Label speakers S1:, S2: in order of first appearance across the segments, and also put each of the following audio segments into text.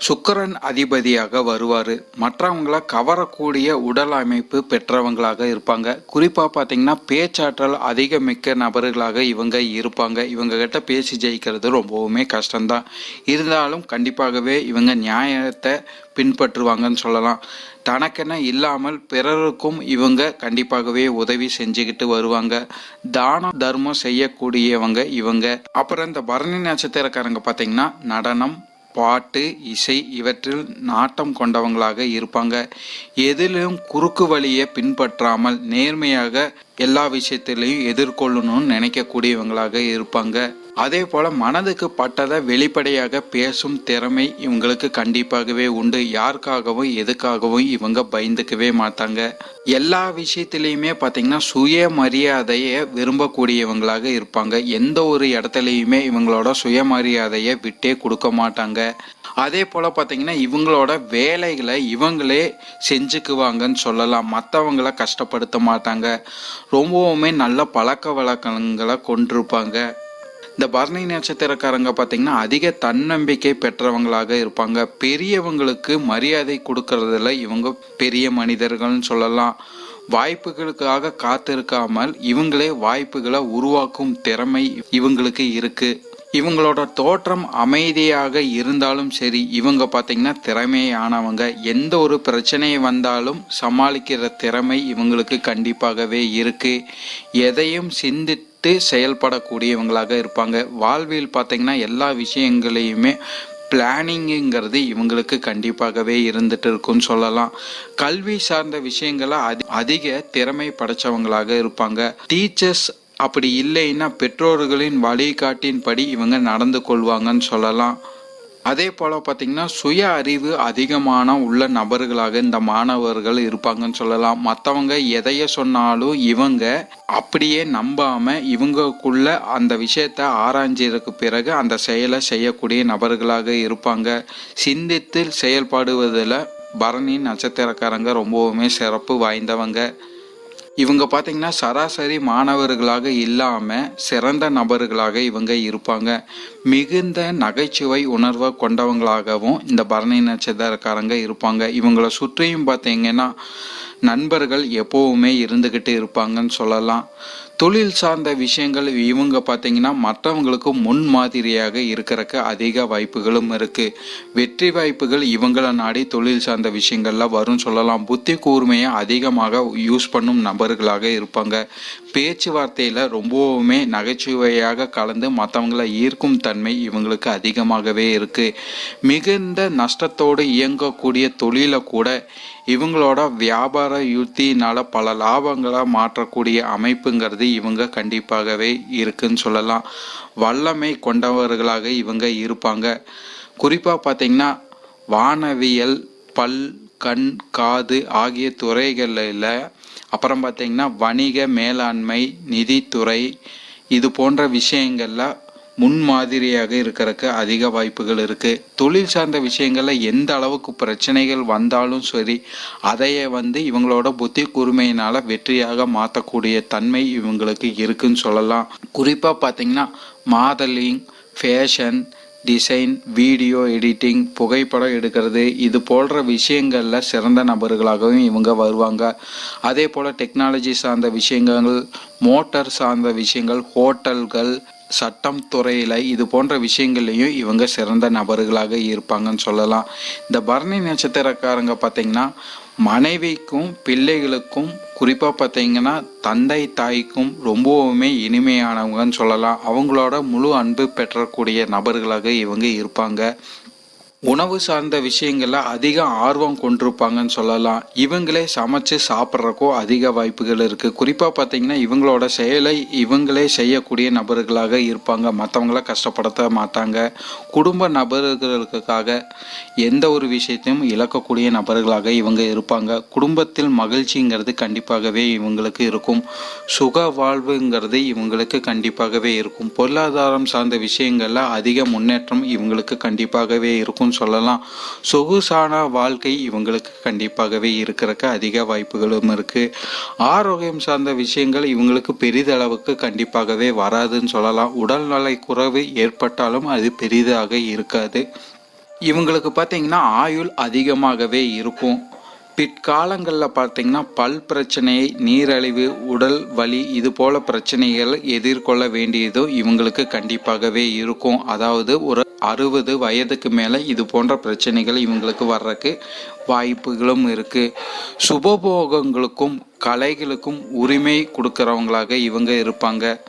S1: சுக்கரன் அதிபதியாக வருவார். மற்றவங்கள கவரக்கூடிய உடல் அமைப்பு பெற்றவங்களாக இருப்பாங்க. குறிப்பாக பார்த்தீங்கன்னா பேச்சாற்றல் அதிக மிக்க நபர்களாக இவங்க இருப்பாங்க. இவங்க கிட்ட பேசி ஜெயிக்கிறது ரொம்பவுமே கஷ்டம்தான். இருந்தாலும் கண்டிப்பாகவே இவங்க நியாயத்தை பின்பற்றுவாங்கன்னு சொல்லலாம். தனக்கென இல்லாமல் பிறருக்கும் இவங்க கண்டிப்பாகவே உதவி செஞ்சுக்கிட்டு வருவாங்க. தான தர்மம் செய்யக்கூடியவங்க இவங்க. அப்புறம் இந்த பரணி நட்சத்திரக்காரங்க பார்த்தீங்கன்னா நடனம் பாட்டு இசை இவற்றில் நாட்டம் கொண்டவங்களாக இருப்பாங்க. எதிலும் குறுக்கு வழியை பின்பற்றாமல் நேர்மையாக எல்லா விஷயத்திலையும் எதிர்கொள்ளணும்னு நினைக்கக்கூடியவங்களாக இருப்பாங்க. அதே போல் மனதுக்கு பட்டதை வெளிப்படையாக பேசும் திறமை இவங்களுக்கு கண்டிப்பாகவே உண்டு. யாருக்காகவும் எதுக்காகவும் இவங்க பயந்துக்கவே மாட்டாங்க. எல்லா விஷயத்திலையுமே பார்த்தீங்கன்னா சுயமரியாதையை விரும்பக்கூடியவங்களாக இருப்பாங்க. எந்த ஒரு இடத்துலையுமே இவங்களோட சுயமரியாதையை விட்டே கொடுக்க மாட்டாங்க. அதே போல் பார்த்தீங்கன்னா இவங்களோட வேலைகளை இவங்களே செஞ்சுக்குவாங்கன்னு சொல்லலாம். மற்றவங்கள கஷ்டப்படுத்த மாட்டாங்க. ரொம்பவுமே நல்ல பழக்க வழக்கங்களை கொண்டிருப்பாங்க. இந்த பரணி நட்சத்திரக்காரங்க பார்த்தீங்கன்னா அதிக தன்னம்பிக்கை பெற்றவங்களாக இருப்பாங்க. பெரியவங்களுக்கு மரியாதை கொடுக்கறதுல இவங்க பெரிய மனிதர்கள்னு சொல்லலாம். வாய்ப்புகளுக்காக காத்திருக்காமல் இவங்களே வாய்ப்புகளை உருவாக்கும் திறமை இவங்களுக்கு இருக்கு. இவங்களோட தோற்றம் அமைதியாக இருந்தாலும் சரி இவங்க பார்த்தீங்கன்னா திறமையானவங்க. எந்த ஒரு பிரச்சனை வந்தாலும் சமாளிக்கிற திறமை இவங்களுக்கு கண்டிப்பாகவே இருக்கு. எதையும் சிந்தித்து செயல்படக்கூடியவங்களாக இருப்பாங்க. வாழ்வில் பார்த்தீங்கன்னா எல்லா விஷயங்களையுமே பிளானிங்குங்கிறது இவங்களுக்கு கண்டிப்பாகவே இருந்துட்டு இருக்குன்னு சொல்லலாம். கல்வி சார்ந்த விஷயங்களை அதி- அதிக திறமை படைச்சவங்களாக இருப்பாங்க. டீச்சர்ஸ் அப்படி இல்லைன்னா பெற்றோர்களின் வழிகாட்டின்படி இவங்க நடந்து கொள்வாங்கன்னு சொல்லலாம். அதே போல் பார்த்திங்கன்னா சுய அறிவு அதிகமான உள்ள நபர்களாக இந்த மாணவர்கள் இருப்பாங்கன்னு சொல்லலாம். மற்றவங்க எதைய சொன்னாலும் இவங்க அப்படியே நம்பாமல் இவங்களுக்குள்ள அந்த விஷயத்த ஆராய்ஞ்சதுக்கு பிறகு அந்த செயலை செய்யக்கூடிய நபர்களாக இருப்பாங்க. சிந்தித்து செயல்படுவதில் பரணி நட்சத்திரக்காரங்க ரொம்பவுமே சிறப்பு வாய்ந்தவங்க. இவங்க பார்த்தீங்கன்னா சராசரி மாணவர்களாக இல்லாமல் சிறந்த நபர்களாக இவங்க இருப்பாங்க. மிகுந்த நகைச்சுவை உணர்வை கொண்டவங்களாகவும் இந்த பரணி நட்சத்திரக்காரங்க இருப்பாங்க. இவங்கள சுற்றியும் பார்த்தீங்கன்னா நண்பர்கள் எப்போவுமே இருந்துக்கிட்டு இருப்பாங்கன்னு சொல்லலாம். தொழில் சார்ந்த விஷயங்கள் இவங்க பார்த்தீங்கன்னா மற்றவங்களுக்கு முன்மாதிரியாக இருக்கிறக்க அதிக வாய்ப்புகளும் இருக்குது வெற்றி வாய்ப்புகள் இவங்களை நாடி தொழில் சார்ந்த விஷயங்கள்லாம் வரும் சொல்லலாம். புத்தி கூர்மையை அதிகமாக யூஸ் பண்ணும் நபர்களாக இருப்பாங்க. பேச்சுவார்த்தையில் ரொம்பவுமே நகைச்சுவையாக கலந்து மற்றவங்களை ஈர்க்கும் தன்மை இவங்களுக்கு அதிகமாகவே இருக்குது மிகுந்த நஷ்டத்தோடு இயங்கக்கூடிய தொழிலை கூட இவங்களோட வியாபார யுத்தினால பல லாபங்களை மாற்றக்கூடிய அமைப்புங்கிறது இவங்க கண்டிப்பாகவே இருக்குன்னு சொல்லலாம். வல்லமை கொண்டவர்களாக இவங்க இருப்பாங்க. குறிப்பாக பார்த்தீங்கன்னா வானவியல் பல் கண் காது ஆகிய துறைகளில் அப்புறம் பார்த்தீங்கன்னா வணிக மேலாண்மை நிதித்துறை இது போன்ற விஷயங்களில் முன்மாதிரியாக இருக்கிறதுக்கு அதிக வாய்ப்புகள் இருக்குது தொழில் சார்ந்த விஷயங்களில் எந்த அளவுக்கு பிரச்சனைகள் வந்தாலும் சரி அதையே வந்து இவங்களோட புத்தி கூர்மையினால் வெற்றியாக மாற்றக்கூடிய தன்மை இவங்களுக்கு இருக்குன்னு சொல்லலாம். குறிப்பாக பார்த்தீங்கன்னா modelling fashion design video editing புகைப்படம் எடுக்கிறது இது போன்ற விஷயங்களில் சிறந்த நபர்களாகவும் இவங்க வருவாங்க. அதே போல் டெக்னாலஜி சார்ந்த விஷயங்கள் மோட்டார் சார்ந்த விஷயங்கள் ஹோட்டல்கள் சட்டம் துறையில் இது போன்ற விஷயங்கள்லையும் இவங்க சிறந்த நபர்களாக இருப்பாங்கன்னு சொல்லலாம். இந்த பரணி நட்சத்திரக்காரங்க பார்த்தீங்கன்னா மனைவிக்கும் பிள்ளைகளுக்கும் குறிப்பாக பார்த்தீங்கன்னா தந்தை தாய்க்கும் ரொம்பவுமே இனிமையானவங்கன்னு சொல்லலாம். அவங்களோட முழு அன்பு பெற்றக்கூடிய நபர்களாக இவங்க இருப்பாங்க. உணவு சார்ந்த விஷயங்கள்ல அதிக ஆர்வம் கொண்டிருப்பாங்கன்னு சொல்லலாம். இவங்களே சமைச்சு சாப்பிட்றக்கோ அதிக வாய்ப்புகள் இருக்குது குறிப்பாக பார்த்தீங்கன்னா இவங்களோட செயலை இவங்களே செய்யக்கூடிய நபர்களாக இருப்பாங்க. மற்றவங்கள கஷ்டப்படுத்த மாட்டாங்க. குடும்ப நபர்களுக்காக எந்த ஒரு விஷயத்தையும் இழக்கக்கூடிய நபர்களாக இவங்க இருப்பாங்க. குடும்பத்தில் மகிழ்ச்சிங்கிறது கண்டிப்பாகவே இவங்களுக்கு இருக்கும். சுக வாழ்வுங்கிறது இவங்களுக்கு கண்டிப்பாகவே இருக்கும். பொருளாதாரம் சார்ந்த விஷயங்களில் அதிக முன்னேற்றம் இவங்களுக்கு கண்டிப்பாகவே இருக்கும். இருக்கும்னு சொல்லலாம். சொகுசான வாழ்க்கை இவங்களுக்கு கண்டிப்பாகவே இருக்கிறக்க அதிக வாய்ப்புகளும் இருக்குது ஆரோக்கியம் சார்ந்த விஷயங்கள் இவங்களுக்கு பெரிதளவுக்கு கண்டிப்பாகவே வராதுன்னு சொல்லலாம். உடல்நலை குறைவு ஏற்பட்டாலும் அது பெரிதாக இருக்காது. இவங்களுக்கு பார்த்தீங்கன்னா ஆயுள் அதிகமாகவே இருக்கும். பிற்காலங்களில் பார்த்தீங்கன்னா பல் பிரச்சனை நீரழிவு உடல் வலி இது போல பிரச்சனைகள் எதிர்கொள்ள வேண்டியதும் இவங்களுக்கு கண்டிப்பாகவே இருக்கும். அதாவது ஒரு அறுபது வயதுக்கு மேலே இது போன்ற பிரச்சனைகள் இவங்களுக்கு வர்றதுக்கு வாய்ப்புகளும் இருக்குது சுபபோகங்களுக்கும் கலைகளுக்கும் உரிமை கொடுக்குறவங்களாக இவங்க இருப்பாங்க.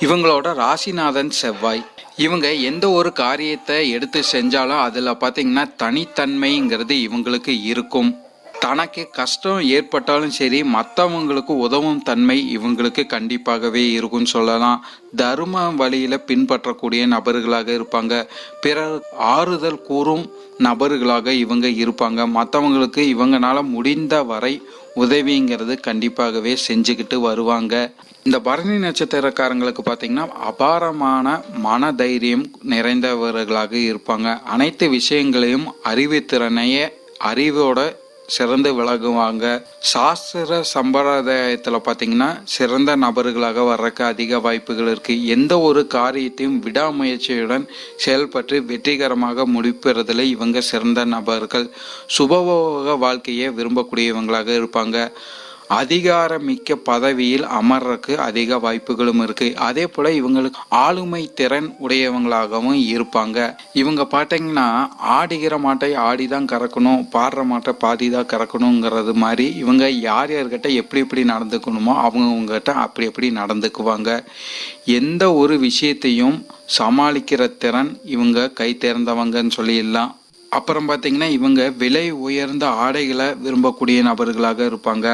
S1: இவங்களோட ராசிநாதன் செவ்வாய். இவங்க எந்த ஒரு காரியத்தை எடுத்து செஞ்சாலும் அதில் பார்த்தீங்கன்னா தனித்தன்மைங்கிறது இவங்களுக்கு இருக்கும். தனக்கு கஷ்டம் ஏற்பட்டாலும் சரி மற்றவங்களுக்கு உதவும் தன்மை இவங்களுக்கு கண்டிப்பாகவே இருக்கும்னு சொல்லலாம். தர்ம வழியில் பின்பற்றக்கூடிய நபர்களாக இருப்பாங்க. பிறர் ஆறுதல் கூறும் நபர்களாக இவங்க இருப்பாங்க. மற்றவங்களுக்கு இவங்கனால முடிந்த வரை உதவிங்கிறது கண்டிப்பாகவே செஞ்சுக்கிட்டு வருவாங்க. இந்த பரணி நட்சத்திரக்காரங்களுக்கு பார்த்தீங்கன்னா அபாரமான மன தைரியம் நிறைந்தவர்களாக இருப்பாங்க. அனைத்து விஷயங்களையும் அறிவுத்திறனைய அறிவோட சிறந்து விலகுவாங்க. சாஸ்திர சம்பிரதாயத்தில் பார்த்தீங்கன்னா சிறந்த நபர்களாக வர்றதுக்கு அதிக வாய்ப்புகள் இருக்குது எந்த ஒரு காரியத்தையும் விடாமுயற்சியுடன் செயல்பட்டு வெற்றிகரமாக முடிப்பதில் இவங்க சிறந்த நபர்கள். சுபபோக வாழ்க்கையை விரும்பக்கூடியவங்களாக இருப்பாங்க. அதிகாரமிக்க பதவியில் அமர்றதுக்கு அதிக வாய்ப்புகளும் இருக்கு. அதே போல இவங்களுக்கு ஆளுமை திறன் உடையவங்களாகவும் இருப்பாங்க. இவங்க பார்த்தீங்கன்னா ஆடுகிற மாட்டை ஆடிதான் கறக்கணும் பாடுற மாட்டை பாதி தான் கறக்கணுங்கிறது மாதிரி இவங்க யார் யார்கிட்ட எப்படி எப்படி நடந்துக்கணுமோ அவங்கவுங்ககிட்ட அப்படி எப்படி நடந்துக்குவாங்க. எந்த ஒரு விஷயத்தையும் சமாளிக்கிற திறன் இவங்க கை தேர்ந்தவங்கன்னு சொல்லிடலாம். அப்புறம் பார்த்தீங்கன்னா இவங்க விலை உயர்ந்த ஆடைகளை விரும்பக்கூடிய நபர்களாக இருப்பாங்க.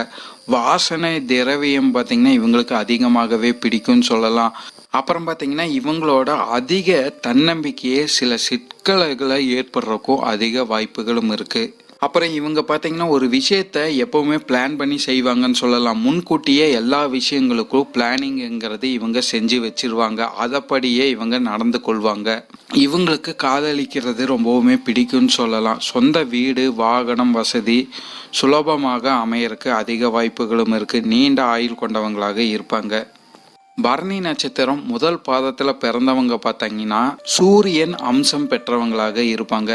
S1: வாசனை திரவியம் பார்த்தீங்கன்னா இவங்களுக்கு அதிகமாகவே பிடிக்கும்னு சொல்லலாம். அப்புறம் பார்த்தீங்கன்னா இவங்களோட அதிக தன்னம்பிக்கையே சில சிக்கல்களை ஏற்படுறக்கும் அதிக வாய்ப்புகளும் இருக்குது அப்புறம் இவங்க பார்த்தீங்கன்னா ஒரு விஷயத்த எப்போவுமே பிளான் பண்ணி செய்வாங்கன்னு சொல்லலாம். முன்கூட்டியே எல்லா விஷயங்களுக்கும் பிளானிங்கிறது இவங்க செஞ்சு வச்சிருவாங்க. அதப்படியே இவங்க நடந்து கொள்வாங்க. இவங்களுக்கு காதலிக்கிறது ரொம்பவுமே பிடிக்கும்னு சொல்லலாம். சொந்த வீடு வாகனம் வசதி சுலபமாக அமையறக்கு அதிக வாய்ப்புகளும் இருக்குது நீண்ட ஆயுள் கொண்டவங்களாக இருப்பாங்க. பரணி நட்சத்திரம் முதல் பாதத்தில் பிறந்தவங்க பார்த்தீங்கன்னா சூரியன் அம்சம் பெற்றவங்களாக இருப்பாங்க.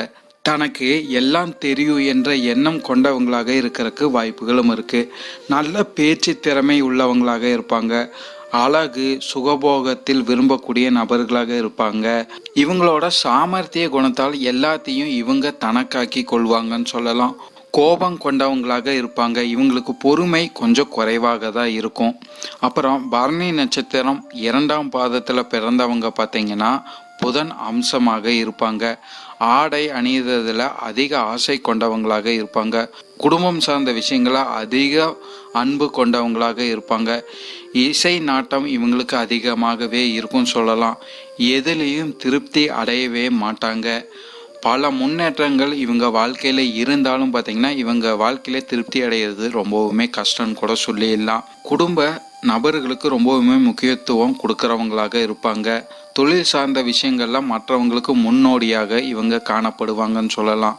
S1: தனக்கு எல்லாம் தெரியும் என்ற எண்ணம் கொண்டவங்களாக இருக்கிறதுக்கு வாய்ப்புகளும் இருக்குது நல்ல பேச்சு திறமை உள்ளவங்களாக இருப்பாங்க. அழகு சுகபோகத்தில் விரும்பக்கூடிய நபர்களாக இருப்பாங்க. இவங்களோட சாமர்த்திய குணத்தால் எல்லாத்தையும் இவங்க தனக்காக்கி கொள்வாங்கன்னு சொல்லலாம். கோபம் கொண்டவங்களாக இருப்பாங்க. இவங்களுக்கு பொறுமை கொஞ்சம் குறைவாக தான் இருக்கும். அப்புறம் பரணி நட்சத்திரம் இரண்டாம் பாதத்தில் பிறந்தவங்க பார்த்தீங்கன்னா புதன் அம்சமாக இருப்பாங்க. ஆடை அணியதில் அதிக ஆசை கொண்டவங்களாக இருப்பாங்க. குடும்பம் சார்ந்த விஷயங்களை அதிக அன்பு கொண்டவங்களாக இருப்பாங்க. இசை நாட்டம் இவங்களுக்கு அதிகமாகவே இருக்கும் சொல்லலாம். எதுலேயும் திருப்தி அடையவே மாட்டாங்க. பல முன்னேற்றங்கள் இவங்க வாழ்க்கையில் இருந்தாலும் பார்த்தீங்கன்னா இவங்க வாழ்க்கையில திருப்தி அடைகிறது ரொம்பவுமே கஷ்டம்னு கூட சொல்லிடலாம். குடும்ப நபர்களுக்கு ரொம்பவுமே முக்கியத்துவம் கொடுக்குறவங்களாக இருப்பாங்க. தொழில் சார்ந்த விஷயங்களில் மற்றவங்களுக்கு முன்னோடியாக இவங்க காணப்படுவாங்கன்னு சொல்லலாம்.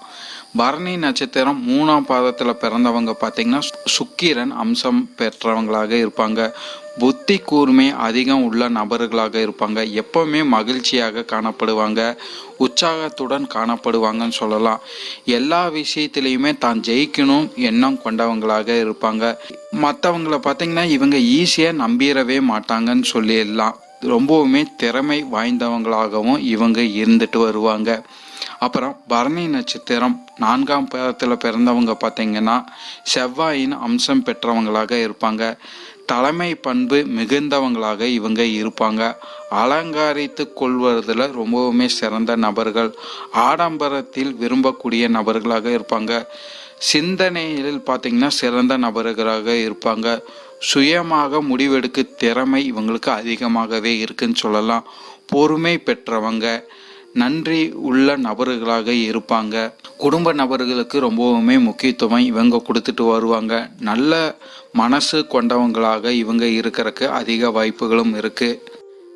S1: பரணி நட்சத்திரம் மூணாம் பாதத்தில் பிறந்தவங்க பார்த்தீங்கன்னா சுக்கிரன் அம்சம் பெற்றவங்களாக இருப்பாங்க. புத்தி கூர்மை அதிகம் உள்ள நபர்களாக இருப்பாங்க. எப்பவுமே மகிழ்ச்சியாக காணப்படுவாங்க. உற்சாகத்துடன் காணப்படுவாங்கன்னு சொல்லலாம். எல்லா விஷயத்திலையுமே தான் ஜெயிக்கணும் எண்ணம் கொண்டவங்களாக இருப்பாங்க. மற்றவங்கள பார்த்தீங்கன்னா இவங்க ஈஸியாக நம்பிடவே மாட்டாங்கன்னு சொல்லிடலாம். ரொம்பவுமே திறமை வாய்ந்தவங்களாகவும் இவங்க இருந்துட்டு வருவாங்க. அப்புறம் பரணி நட்சத்திரம் நான்காம் பாதத்தில் பிறந்தவங்க பார்த்தீங்கன்னா செவ்வாயின் அம்சம் பெற்றவங்களாக இருப்பாங்க. தலைமை பண்பு மிகுந்தவங்களாக இவங்க இருப்பாங்க. அலங்காரித்து கொள்வதில் ரொம்பவுமே சிறந்த நபர்கள் ஆடம்பரத்தில் விரும்பக்கூடிய நபர்களாக இருப்பாங்க. சிந்தனையில் பார்த்தீங்கன்னா சிறந்த நபர்களாக இருப்பாங்க. சுயமாக முடிவெடுக்க திறமை இவங்களுக்கு அதிகமாகவே இருக்குன்னு சொல்லலாம். பொறுமை பெற்றவங்க நன்றி உள்ள நபர்களாக இருப்பாங்க. குடும்ப நபர்களுக்கு ரொம்பவுமே முக்கியத்துவம் இவங்க கொடுத்துட்டு வருவாங்க. நல்ல மனசு கொண்டவங்களாக இவங்க இருக்கிறதுக்கு அதிக வாய்ப்புகளும் இருக்குது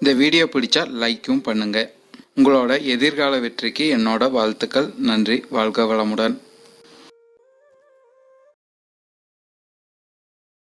S1: இந்த வீடியோ பிடிச்சா லைக்கும் பண்ணுங்க. உங்களோட எதிர்கால வெற்றிக்கு என்னோட வாழ்த்துக்கள். நன்றி. வாழ்க வளமுடன்.